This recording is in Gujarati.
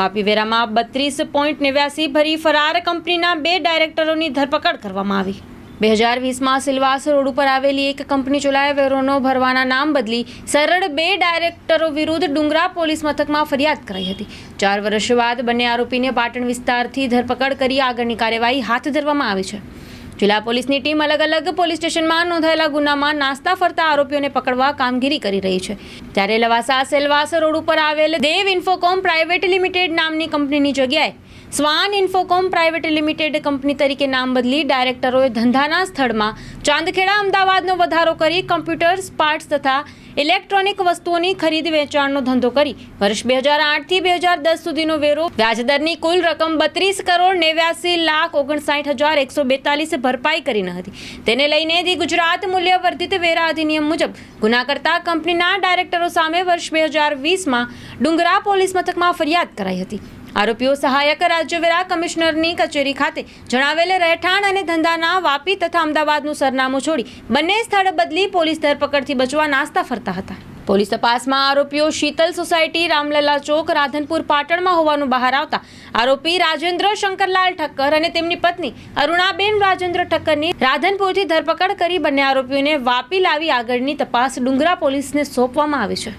વાપી વેરામાં બત્રીસ પોઈન્ટ નેવ્યાસી ભરી ફરાર કંપનીના બે ડાયરેક્ટરોની ધરપકડ કરવામાં આવી. બે હજાર વીસમાં સિલવાસ રોડ ઉપર આવેલી એક કંપની ચલાએ વેરોનો ભરવાના નામ બદલી સરળ બે ડાયરેક્ટરો વિરુદ્ધ ડુંગરા પોલીસ મથકમાં ફરિયાદ કરાઈ હતી. ચાર વર્ષ બાદ બંને આરોપીને પાટણ વિસ્તારથી ધરપકડ કરી આગળની કાર્યવાહી હાથ ધરવામાં આવી છે. જિલ્લા પોલીસની ટીમ અલગ અલગ પોલીસ સ્ટેશનમાં નોંધાયેલા ગુનામાં નાસ્તા ફરતા આરોપીઓને પકડવા કામગીરી કરી રહી છે. ત્યારે લવાસા સેલવાસ રોડ ઉપર આવેલ દેવ ઇન્ફોકોમ પ્રાઇવેટ લિમિટેડ નામની કંપનીની જગ્યાએ Swan Infocom private limited company તરીકે નામ બદલી ડાયરેક્ટરોએ ધંધાના સ્થળમાં ચાંદખેડા અમદાવાદનો વધારો કરી કમ્પ્યુટર્સ, પાર્ટ્સ તથા ઇલેક્ટ્રોનિક વસ્તુઓની ખરીદ વેચાણનો ધંધો કરી. વર્ષ બે હજાર આઠથી બે હજાર દસ સુધીનો વેરો વ્યાજદરની કુલ રકમ બત્રીસ કરોડ નેવ્યાસી લાખ ઓગણસાઠ હજાર એકસો બેતાલીસ ભરપાઈ કરી ન હતી. તેને લઈને ધી ગુજરાત મૂલ્યવર્ધિત વેરા અધિનિયમ મુજબ ગુના કરતા કંપનીના ડાયરેક્ટરો સામે વર્ષ બે હજાર વીસમાં ડુંગરા પોલીસ મથકમાં ફરિયાદ કરાઈ હતી. આરોપીઓ સહાયક રાજ્ય વેરા કમિશનરની કચેરી ખાતે જણાવેલ રહેઠાણ અને ધંધાના વાપી તથા અમદાવાદનું સરનામું છોડી બંને સ્થળ બદલી પોલીસ ધરપકડથી બચવા નાસ્તા ફરતા હતા. પોલીસ તપાસમાં આરોપીઓ શીતલ સોસાયટી રામલલા ચોક, રાધનપુર, પાટણમાં હોવાનું બહાર આવતા આરોપી રાજેન્દ્ર શંકરલાલ ઠક્કર અને તેમની પત્ની અરુણાબેન રાજેન્દ્ર ઠક્કરની રાધનપુરથી ધરપકડ કરી બંને આરોપીઓને વાપી લાવી આગળની તપાસ ડુંગરા પોલીસને સોંપવામાં આવી છે.